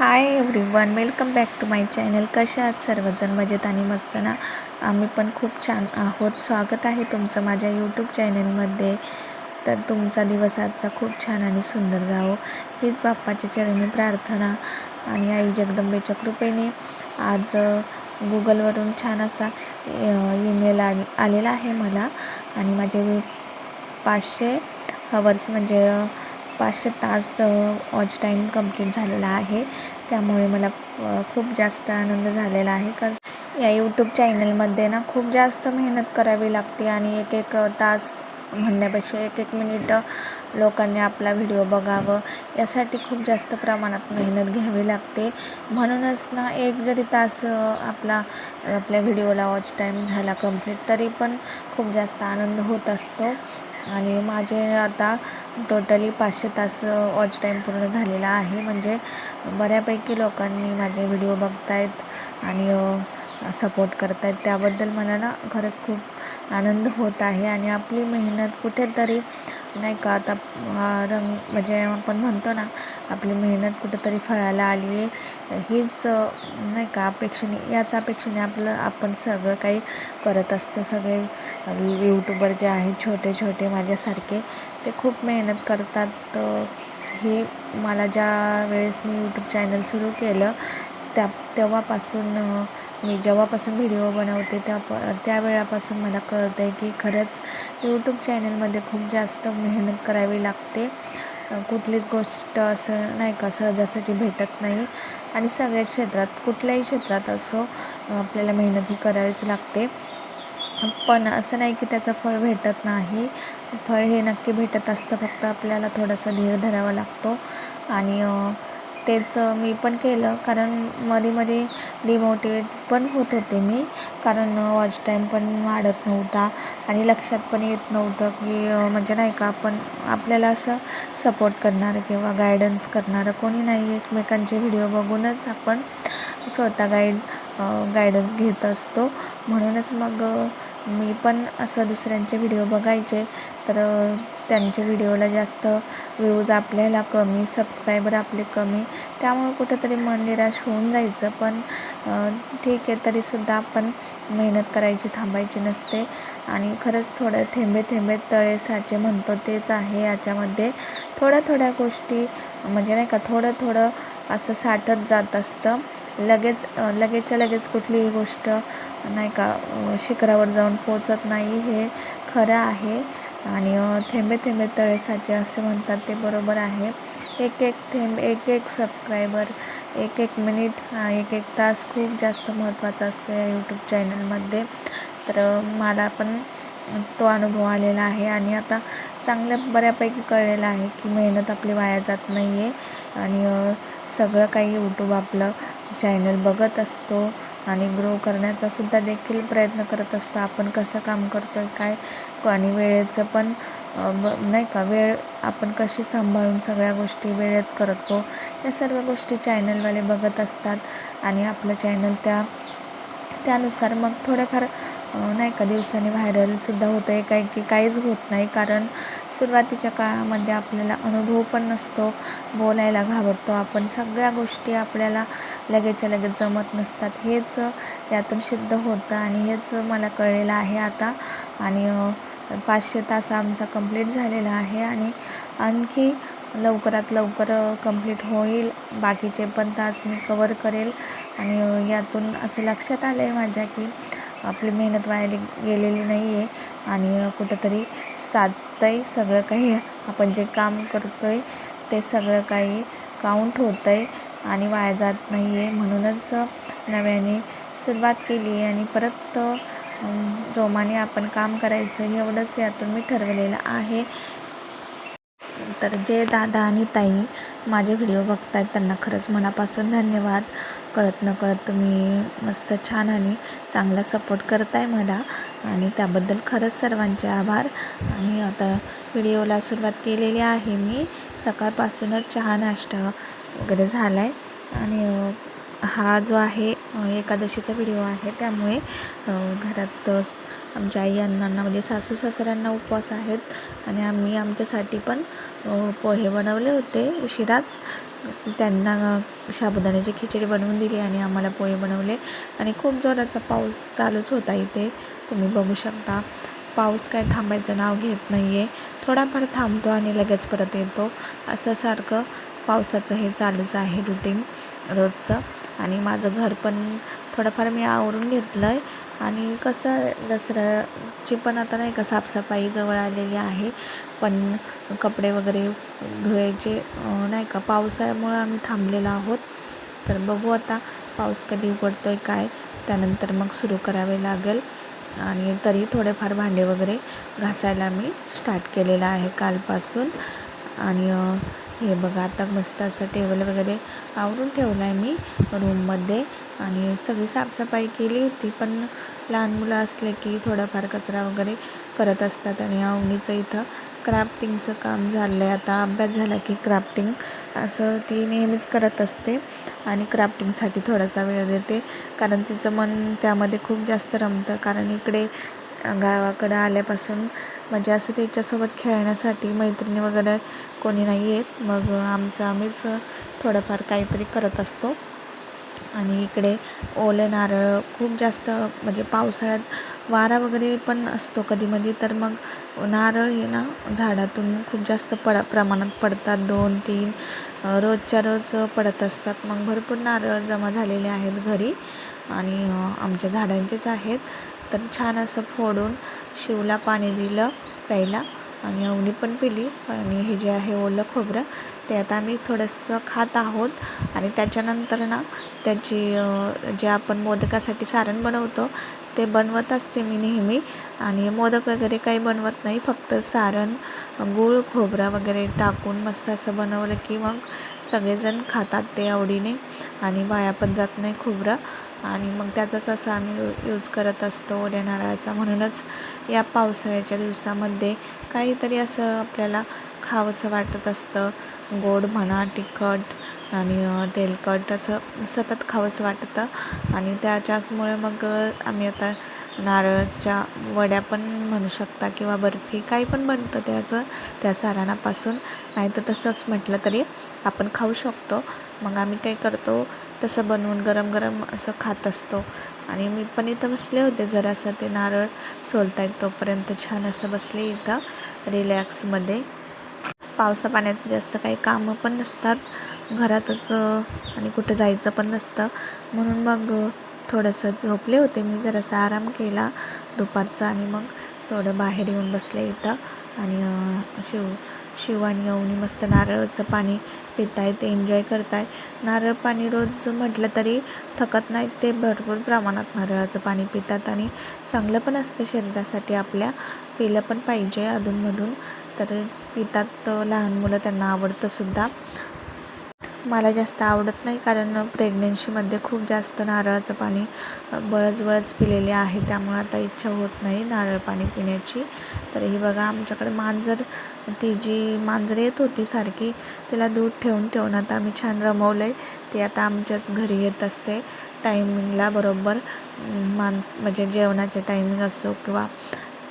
One welcome back to my channel कशा आहात सर्वजण? मजेत आणि मस्त ना? आम्ही पण खूप छान आहोत. स्वागत आहे तुमचं माझ्या यूट्यूब चॅनलमध्ये तर तुमचा दिवस आजचा खूप छान आणि सुंदर जावो. हीच बाप्पाच्या चरणी प्रार्थना आणि आई जगदंबेच्या कृपेने आज गुगलवरून छान असा ईमेल आ आलेला आहे मला. आणि माझे पाचशे हवर्स म्हणजे पाचशे तास वॉच टाईम कंप्लीट झालेला आहे. त्यामुळे मला खूप जास्त आनंद झालेला आहे. कारण या यूट्यूब चॅनलमध्ये ना खूप जास्त मेहनत करावी लागते आणि एक एक तास म्हणण्यापेक्षा एक एक मिनिट लोकांनी आपला व्हिडिओ बघावं. यासाठी खूप जास्त प्रमाणात मेहनत घ्यावी लागते. म्हणूनच ना एक जरी तास आपला आपल्या व्हिडिओला वॉच टाईम झाला कंप्लीट तरी पण खूप जास्त आनंद होत असतो. आणि माझे आता टोटली पाचशे तास वॉच टाईम पूर्ण झालेला आहे. म्हणजे बऱ्यापैकी लोकांनी माझे व्हिडिओ बघतायत आणि सपोर्ट करत आहेत त्याबद्दल मला ना खरंच खूप आनंद होत आहे. आणि आपली मेहनत कुठेतरी नाही का आता रंग म्हणजे आपण म्हणतो ना आपली मेहनत कुठंतरी फळाला आली आहे. हीच नाही का अपेक्षेने याच अपेक्षेने आपलं आपण सगळं काही करत असतो. सगळे यूट्यूबर जे आहेत छोटे छोटे माझ्यासारखे ते खूप मेहनत करतात. हे मला ज्या वेळेस मी यूट्यूब चॅनल सुरू केलं त्या तेव्हापासून मी जेव्हापासून व्हिडिओ बनवते त्या त्यावेळापासून मला कळतं आहे की खरंच यूट्यूब चॅनलमध्ये खूप जास्त मेहनत करावी लागते. कुठलीच गोष्ट असं नाही का सहजासहजी भेटत नाही. आणि सगळ्या क्षेत्रात कुठल्याही क्षेत्रात असो आपल्याला मेहनत ही करावीच लागते. पण असं नाही की त्याचं फळ भेटत नाही. फळ हे नक्की भेटत असतं फक्त आपल्याला थोडासा धीर धरावा लागतो. आणि तेच मी पण केलं. कारण मध्ये मध्ये डिमोटिवेट पण होत होते मी. कारण वॉच टाईम पण वाढत नव्हता. आणि लक्षात पण येत नव्हतं की म्हणजे नाही का आपण आपल्याला असं सपोर्ट करणारं किंवा गायडन्स करणारं कोणी नाही. एकमेकांचे व्हिडिओ बघूनच आपण स्वतः गाईड गायडन्स घेत असतो. म्हणूनच मग मी पण असं दुसऱ्यांचे व्हिडिओ बघायचे. तर त्यांच्या व्हिडिओला जास्त व्ह्यूज आपल्याला कमी सबस्क्रायबर आपले कमी त्यामुळे कुठंतरी मन निराश होऊन जायचं. पण ठीक आहे तरीसुद्धा आपण मेहनत करायची थांबायची नसते. आणि खरंच थोडं थेंबे थेंबे तळे साचे म्हणतो तेच आहे. याच्यामध्ये थोड्या थोड्या गोष्टी म्हणजे नाही का थोडं थोडं असं साठत जात असतं. लगेच लगेचच्या लगेच कुठलीही गोष्ट नाही का शिखरावर जाऊन पोचत नाही हे खरं आहे. आणि थेंबे थेंबे तळे साचे असे म्हणतात ते बरोबर आहे. एक एक थेंब एक एक सबस्क्रायबर एक एक मिनिट एक एक तास खूप जास्त महत्त्वाचा असतो या यूट्यूब चॅनलमध्ये तर मला पण तो अनुभव आलेला आहे आणि आता चांगल्या बऱ्यापैकी कळलेलं आहे की मेहनत आपली वाया जात नाही आहे आणि सगळं काही यूट्यूब आपलं चॅनल बघत असतो. आणि ग्रो करण्याचा सुद्धा देखील प्रयत्न करत असतो. आपण कसं काम करतो आहे काय आणि वेळेचं पण नाही का वेळ आपण कशी सांभाळून सगळ्या गोष्टी वेळेत करतो या सर्व गोष्टी चॅनलवाले बघत असतात आणि आपलं चॅनल त्या त्यानुसार मग थोड्याफार नाही का दिवसांनी व्हायरलसुद्धा होतं आहे काय की काहीच होत नाही. कारण सुरुवातीच्या काळामध्ये आपल्याला अनुभव पण नसतो. बोलायला घाबरतो आपण. सगळ्या गोष्टी आपल्याला लगेचच्या लगेच जमत नसतात. हेच यातून सिद्ध होतं आणि हेच मला कळलेलं आहे आता. आणि पाचशे तास आमचा कंप्लीट झालेला आहे आणि आणखी लवकरात लवकर कंप्लीट होईल. बाकीचे पण तास मी कवर करेल. आणि यातून असं लक्षात आलं आहे माझ्या की आपली मेहनत वाया गेलेली नाही आहे आणि कुठंतरी साचतं आहे सगळं काही. आपण जे काम करतो आहे ते सगळं काही काउंट होतं आहे आणि वाया जात नाही आहे म्हणूनच नव्याने सुरुवात केली आहे आणि परत जोमाने आपण काम करायचं एवढंच यातून मी ठरवलेलं आहे. तर जे दादा आणि ताई माझे व्हिडिओ बघतायत त्यांना खरंच मनापासून धन्यवाद. कळत न कळत तुम्ही मस्त छान आणि चांगला सपोर्ट करताय मला. आणि त्याबद्दल खरंच सर्वांचे आभार. आणि आता व्हिडिओला सुरुवात केलेली आहे मी. सकाळपासूनच चहा नाश्ता वगैरे झाला आहे आणि हा जो आहे एकादशीचा व्हिडिओ आहे. त्यामुळे घरात आमच्या आई अण्णांना म्हणजे सासू सासऱ्यांना उपवास आहेत. आणि आम्ही आमच्यासाठी पण पोहे बनवले होते उशिराच. त्यांना साबुदाण्याची खिचडी बनवून दिली आणि आम्हाला पोहे बनवले. आणि खूप जोराचा पाऊस चालूच होता इथे. तुम्ही बघू शकता. पाऊस काय थांबायचं नाव घेत नाही आहे थोडाफार थांबतो आणि लगेच परत येतो. असं सारखं पावसाचं हे चालूच आहे रुटीन रोजचं. आणि माझं घर पण थोडंफार मी आवरून घेतलं आहे आणि कसं दसऱ्याची पण आता नाही का साफसफाई जवळ आलेली आहे. पण कपडे वगैरे धुवायचे नाही का पावसामुळं आम्ही थांबलेलो आहोत. तर बघू आता पाऊस कधी उघडतो आहे काय त्यानंतर मग सुरू करावे लागेल. आणि तरी थोडेफार भांडे वगैरे घासायला मी स्टार्ट केलेलं आहे कालपासून. आणि हे बघा आता मस्त असं टेबल वगैरे आवरून ठेवलं आहे मी रूममध्ये आणि सगळी साफसफाई केली होती पण लहान मुलं असले की थोडाफार कचरा वगैरे करत असतात. आणि अवनीचं इथं क्राफ्टिंगचं काम झालं आहे आता अभ्यास झाला की क्राफ्टिंग असं ती नेहमीच करत असते. आणि क्राफ्टिंगसाठी थोडासा वेळ देते कारण तिचं मन त्यामध्ये खूप जास्त रमतं. कारण इकडे गावाकडं आल्यापासून म्हणजे असं त्याच्यासोबत खेळण्यासाठी मैत्रिणी वगैरे कोणी नाही आहेत मग आमचं आम्हीच थोडंफार काहीतरी करत असतो. आणि इकडे ओले नारळ खूप जास्त म्हणजे पावसाळ्यात वारा वगैरे पण असतो कधीमधी तर मग नारळ हे ना झाडातून खूप जास्त पड प्रमाणात पडतात. दोन तीन रोजच्या रोज पडत असतात. मग भरपूर नारळ जमा झालेले आहेत घरी आणि आमच्या झाडांचेच आहेत. तर छान असं फोडून शिवला पाणी दिलं प्यायला. आणि अवनी पण पिली. आणि हे जे आहे ओलं खोबरं ते आता आम्ही थोडंसं खात आहोत. आणि त्याच्यानंतर ना त्याची जे आपण मोदकासाठी सारण बनवतो ते बनवत असते मी नेहमी. आणि मोदक वगैरे काही बनवत नाही. फक्त सारण गूळ खोबरा वगैरे टाकून मस्त असं बनवलं की मग सगळेजण खातात ते आवडीने. आणि वाया पण जात नाही खोबरं. आणि मग त्याचाच असं आम्ही यू यूज करत असतो ओल्या नारळाचा. म्हणूनच या पावसाळ्याच्या दिवसामध्ये काहीतरी असं आपल्याला खावंसं वाटत असतं. गोड म्हणा तिखट आणि तेलकट असं सतत खावंसं वाटतं. आणि त्याच्याचमुळे मग आम्ही आता नारळाच्या वड्या पण म्हणू शकता किंवा बर्फी काही पण बनतं त्याचं त्या सारणापासून. नाहीतर तसंच म्हटलं तरी आपण खाऊ शकतो. मग आम्ही काय करतो तसं बनवून गरम गरम असं खात असतो. आणि मी पण इथं बसले होते जरासं ते नारळ सोलता येत तोपर्यंत छान असं बसले इथं रिलॅक्समध्ये. पावसा पाण्याचं जास्त काही कामं पण नसतात घरातच आणि कुठं जायचं पण नसतं. म्हणून मग थोडंसं झोपले होते मी जरासा आराम केला दुपारचा आणि मग थोडं बाहेर येऊन बसले इथं. आणि शिव शिव आणि अवनी मस्त नारळाचं पाणी पितायत एन्जॉय करताय. नारळ पाणी रोज म्हटलं तरी थकत नाहीत ते भरपूर प्रमाणात नारळाचं पाणी पितात आणि चांगलं पण असतं शरीरासाठी. आपल्या पिलं पण पाहिजे अधूनमधून. तर पितात लहान मुलं त्यांना आवडतं सुद्धा. मला जास्त आवडत नाही कारण प्रेग्नेन्सीमध्ये खूप जास्त नारळाचं पाणी बळच बळच पिलेले आहे. त्यामुळे आता इच्छा होत नाही नारळ पाणी पिण्याची. तर ही बघा आमच्याकडे मांजर ती जी मांजर येत होती सारखी तिला दूध ठेवून ठेवून आता आम्ही छान रमवलं आहे ती आता आमच्याच घरी येत असते. टायमिंगला बरोबर मान म्हणजे जेवणाचे टायमिंग असो किंवा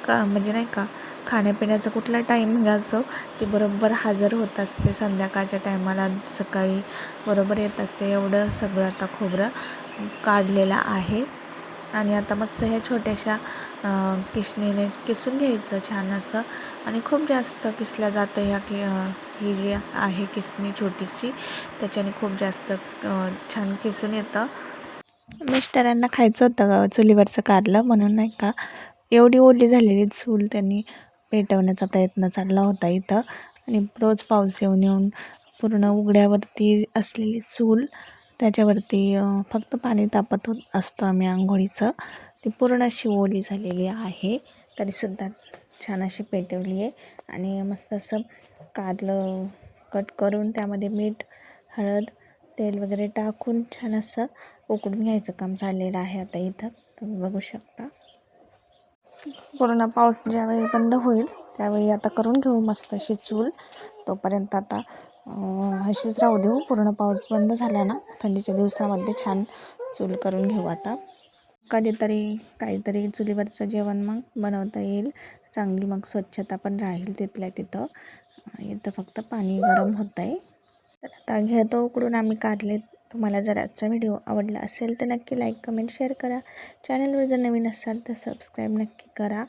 का म्हणजे नाही का खाण्यापिण्याचं कुठला टायमिंग असो ती बरोबर हजर होत असते. संध्याकाळच्या टायमाला सकाळी बरोबर येत असते. एवढं सगळं आता खोबरं काढलेलं आहे. आणि आता मस्त ह्या छोट्याशा किसणीने किसून घ्यायचं छान असं. आणि खूप जास्त किसल्या जातं ह्या कि ही जी आहे किसणी छोटीशी त्याच्याने खूप जास्त छान किसून येतं. मिस्टरांना खायचं होतं चुलीवरचं कारलं म्हणून नाही का? एवढी ओली झालेली चूल त्यांनी पेटवण्याचा प्रयत्न चालला होता इथं. आणि रोज पाऊस येऊन येऊन पूर्ण उघड्यावरती असलेली चूल त्याच्यावरती फक्त पाणी तापत होत असतो आम्ही आंघोळीचं. ती पूर्ण अशी ओली झालेली आहे. तरीसुद्धा छान अशी पेटवली आहे. आणि मस्त असं कारलं कट करून त्यामध्ये मीठ हळद तेल वगैरे टाकून छान असं उकडून घ्यायचं काम चाललेलं आहे आता इथं. तुम्ही बघू शकता. पूर्ण पाऊस ज्यावेळी बंद होईल त्यावेळी आता करून घेऊ मस्त अशी चूल. तोपर्यंत आता अशीच राहू देऊ. पूर्ण पाऊस बंद झाला ना थंडीच्या दिवसामध्ये छान चूल करून घेऊ आता. कधीतरी काहीतरी चुलीवरचं जेवण मग बनवता येईल. चांगली मग स्वच्छता पण राहील तिथल्या तिथं. इथं फक्त पाणी गरम होत आहे तर आता घेतो उकडून आम्ही काढले तुम्हाला जर आजचा व्हिडिओ आवडला असेल तर नक्की लाईक कमेंट शेअर करा. चॅनलवर जर नवीन असाल तर सबस्क्राईब नक्की करा.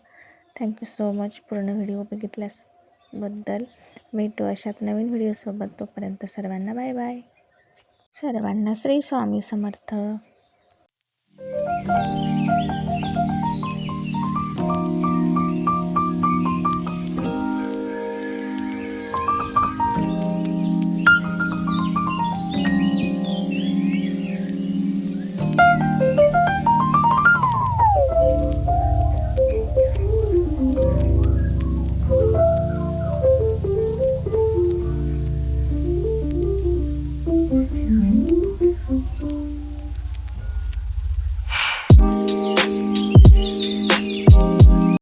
थँक्यू सो मच पूर्ण व्हिडिओ बघितल्याबद्दल भेटू अशाच नवीन व्हिडिओसोबत. तोपर्यंत सर्वांना बाय बाय सर्वांना श्री स्वामी समर्थ.